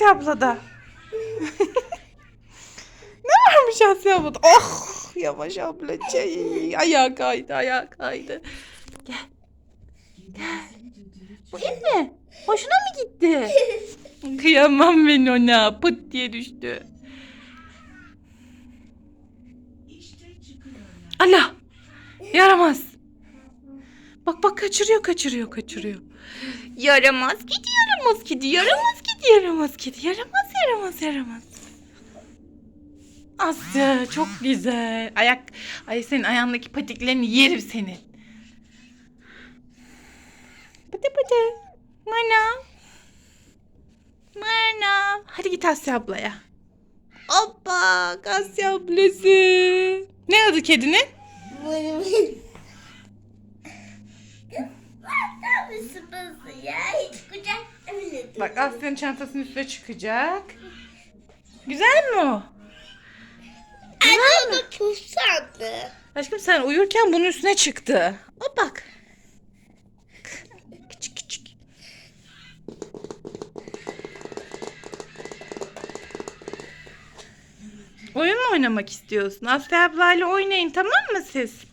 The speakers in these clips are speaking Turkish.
Asya ablada? ne varmış Asya ablada? Oh yavaş ablacık. Ayağı kaydı ayağı kaydı. Gel. Gel. Bu el mi? Hoşuna mı gitti? Kıyamam ben ona. Pıt diye düştü. Allah. Yaramaz. Bak bak kaçırıyor kaçırıyor kaçırıyor. Yaramaz kedi yaramaz kedi yaramaz kedi yaramaz kedi yaramaz yaramaz yaramaz. Asya çok güzel. Ayak ay senin ayağındaki patiklerini yerim senin. Pıtı pıtı. Mana. Mana. Hadi git Asya ablaya. Hoppa Asya ablası. Ne adı kedinin? Nasıl ya? Hiç kucaklamıyordum. Bak Asya'nın çantasının üstüne çıkacak. Güzel mi o? Anne puf sandı. Aşkım sen uyurken bunun üstüne çıktı. O bak. Küçük küçük. Oyun mu oynamak istiyorsun? Asya ablayla oynayın tamam mı siz?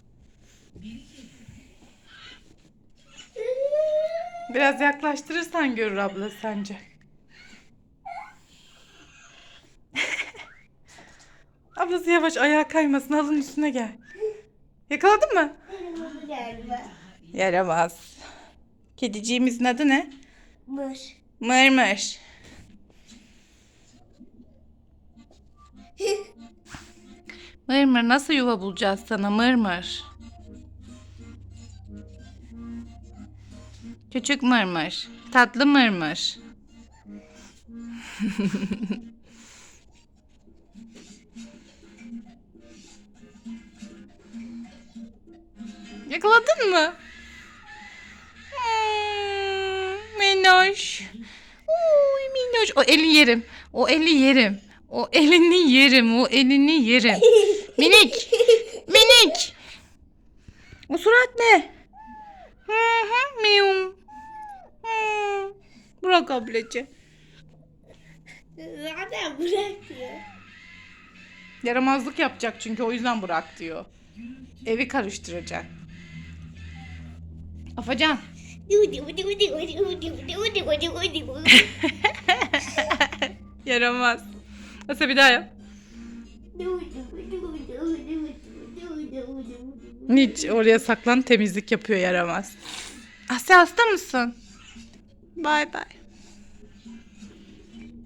Biraz yaklaştırırsan görür abla sence. Ablası yavaş ayağa kaymasın alın üstüne gel. Yakaladın mı? Yaramaz. Kediciğimizin adı ne? Mış. Mırmır. Mırmır nasıl yuva bulacağız sana mırmır? Küçük mırmır. Tatlı mırmır. Yakaladın mı? Hmm, minnoş. Uy minnoş. O eli yerim. O eli yerim. O elini yerim. O elini yerim. Minik. Minik. O surat ne? Hı hı. Miyum. Bırak ablacı. Zaten bırakıyor. Yaramazlık yapacak çünkü o yüzden bırak diyor. Evi karıştıracak. Afacan. Yaramaz. Nasıl bir daha yap. Hiç oraya saklan temizlik yapıyor yaramaz. Asya hasta mısın? Bay bay.